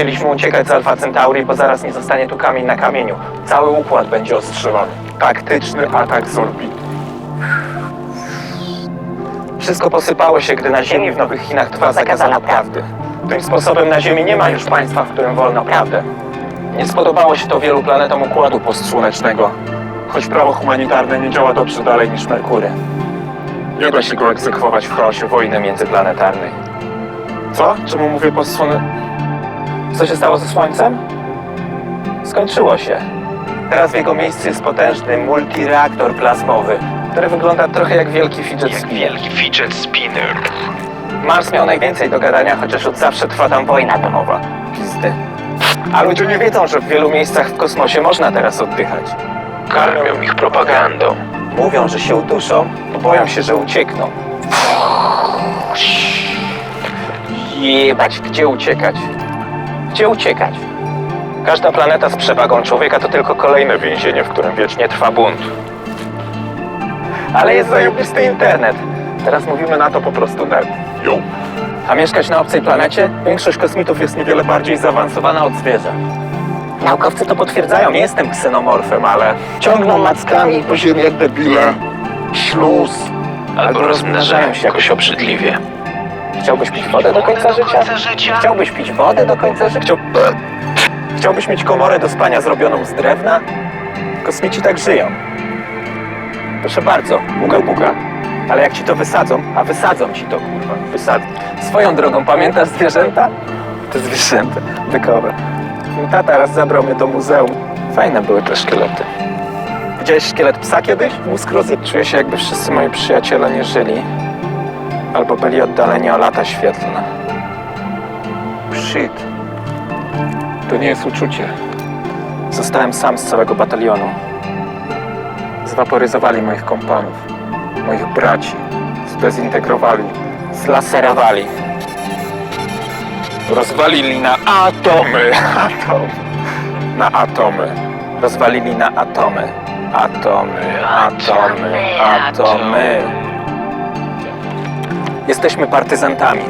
Musieliśmy uciekać z Alfa Centauri, bo zaraz nie zostanie tu kamień na kamieniu. Cały układ będzie ostrzelony. Taktyczny atak z orbity. Wszystko posypało się, gdy na Ziemi w Nowych Chinach trwa zakazana prawdy. Tym sposobem na Ziemi nie ma już państwa, w którym wolno prawdę. Nie spodobało się to wielu planetom Układu Postsłonecznego, choć prawo humanitarne nie działa dobrze dalej niż Merkury. Nie da się go egzekwować w chaosie wojny międzyplanetarnej. Co? Czemu mówię postsłone... Co się stało ze Słońcem? Skończyło się. Teraz w jego miejscu jest potężny multireaktor plazmowy, który wygląda trochę jak wielki fidget Jak spinner. wielki fidget spinner. Mars miał najwięcej do gadania, chociaż od zawsze trwa tam wojna domowa. Pizdy. A ludzie nie wiedzą, że w wielu miejscach w kosmosie można teraz oddychać. Karmią ich propagandą. Mówią, że się uduszą, bo boją się, że uciekną. Jebać, gdzie uciekać? Gdzie uciekać? Każda planeta z przewagą człowieka to tylko kolejne więzienie, w którym wiecznie trwa bunt. Ale jest zajebisty internet. Teraz mówimy na to po prostu net. A mieszkać na obcej planecie? Większość kosmitów jest niewiele bardziej zaawansowana od zwierza. Naukowcy to potwierdzają, nie jestem ksenomorfem, ale ciągną mackami po ziemi jak debile. Śluz. Albo rozmnażają się jakoś obrzydliwie. Chciałbyś pić wodę do końca życia? Chciałbyś pić wodę do końca życia? Chciał... Chciałbyś mieć komorę do spania zrobioną z drewna? Kosmici tak żyją. Proszę bardzo, buga buga. Ale jak ci to wysadzą, a wysadzą ci to, kurwa, wysadzą. Swoją drogą, pamiętasz zwierzęta? Te zwierzęta, bykowe. Mój tata raz zabrał mnie do muzeum. Fajne były te szkielety. Widziałeś szkielet psa kiedyś? Mózg rozjeb. Czuję się, jakby wszyscy moi przyjaciele nie żyli. Albo byli oddaleni o lata świetlne. Shit. To nie jest uczucie. Zostałem sam z całego batalionu. Zwaporyzowali moich kompanów, moich braci. Zdezintegrowali, zlaserowali. Rozwalili na atomy. Atom. Na atomy. Rozwalili na atomy. Atomy, atomy, atomy. Jesteśmy partyzantami.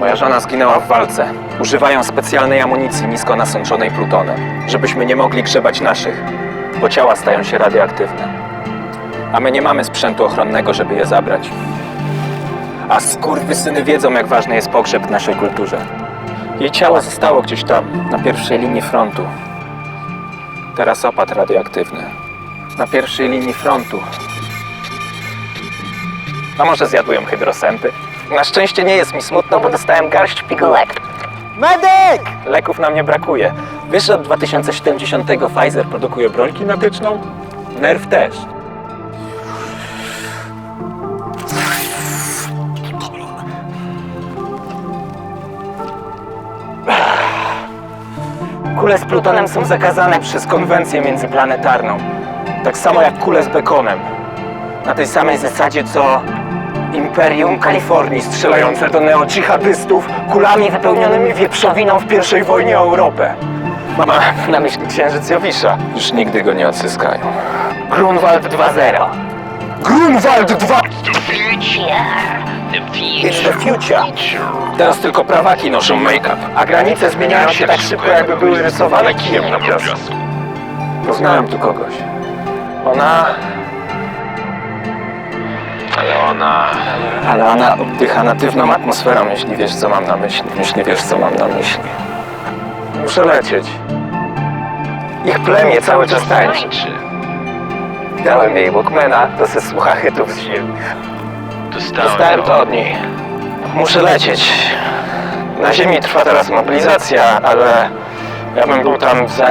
Moja żona zginęła w walce. Używają specjalnej amunicji nisko nasączonej plutonem, żebyśmy nie mogli grzebać naszych, bo ciała stają się radioaktywne. A my nie mamy sprzętu ochronnego, żeby je zabrać. A skurwysyny wiedzą, jak ważny jest pogrzeb w naszej kulturze. Jej ciało zostało gdzieś tam, na pierwszej linii frontu. Teraz opad radioaktywny. Na pierwszej linii frontu. A może zjadły ją hydrosępy? Na szczęście nie jest mi smutno, bo dostałem garść pigułek. Medyk! Leków nam nie brakuje. Wiesz, że od 2070 Pfizer produkuje broń kinetyczną? Nerw też. Kule z plutonem są zakazane przez konwencję międzyplanetarną. Tak samo jak kule z bekonem. Na tej samej zasadzie co Imperium Kalifornii strzelające do neodżihadystów kulami wypełnionymi wieprzowiną w pierwszej wojnie o Europę. Mama na myśli księżyc Jowisza. Już nigdy go nie odzyskają. Grunwald 2.0 Grunwald 2! It's the future. Teraz tylko prawaki noszą make-up, a granice zmieniają się tak szybko, jakby były rysowane kijem na piasku. Poznałem tu kogoś. Ona... Ale ona... Ale ona oddycha natywną atmosferą, jeśli wiesz, co mam na myśli. Jeśli wiesz, co mam na myśli. Muszę lecieć. Ich plemię cały czas tańczy. Dałem jej Walkmana, to se słucha hitów z ziemi. Dostałem, Dostałem to od niej. Muszę lecieć. Na ziemi trwa teraz mobilizacja, ale ja bym był tam za...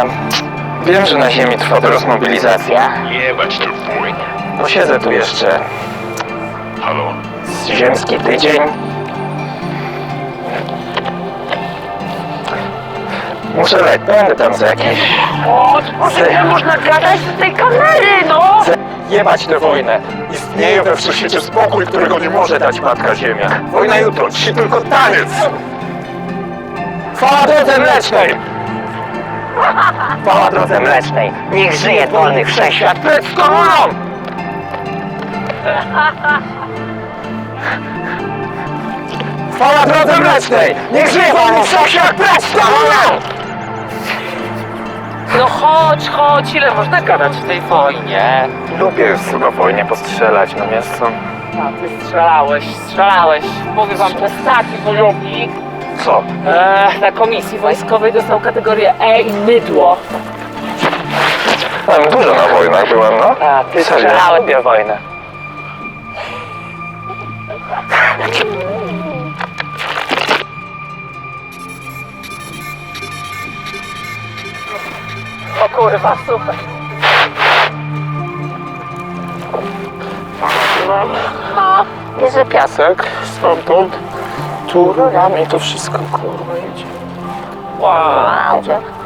Wiem, że na ziemi trwa teraz mobilizacja. Jebać to wojnę. Posiedzę tu jeszcze Halo? z ziemski tydzień. Muszę lecieć, będę tam za jakieś... Może nie można gadać do tej kamery, no! Chcę jebać tę wojnę. Istnieje we wszechświecie spokój, którego nie może dać Matka Ziemia. Wojna jutro, dzisiaj tylko taniec. Chwała drodze mlecznej! Chwała drodze mlecznej! Niech żyje wolny wszechświat! Z komuną! Chwała drodze mlecznej! Niech żyje wolny wszechświat precz! No chodź, chodź, ile można gadać w tej wojnie? Lubię chyba wojnie postrzelać na miasto. A ty strzelałeś, strzelałeś. Mówię wam, to jest taki wojownik. Co? Na komisji wojskowej dostał kategorię E i mydło. Tam dużo na wojnach byłem, no. A ty Serio? strzelałeś. Lubię wojnę. O kurwa, super. No, bierze piasek stamtąd. Tu rurami to wszystko kurwa idzie. Wow.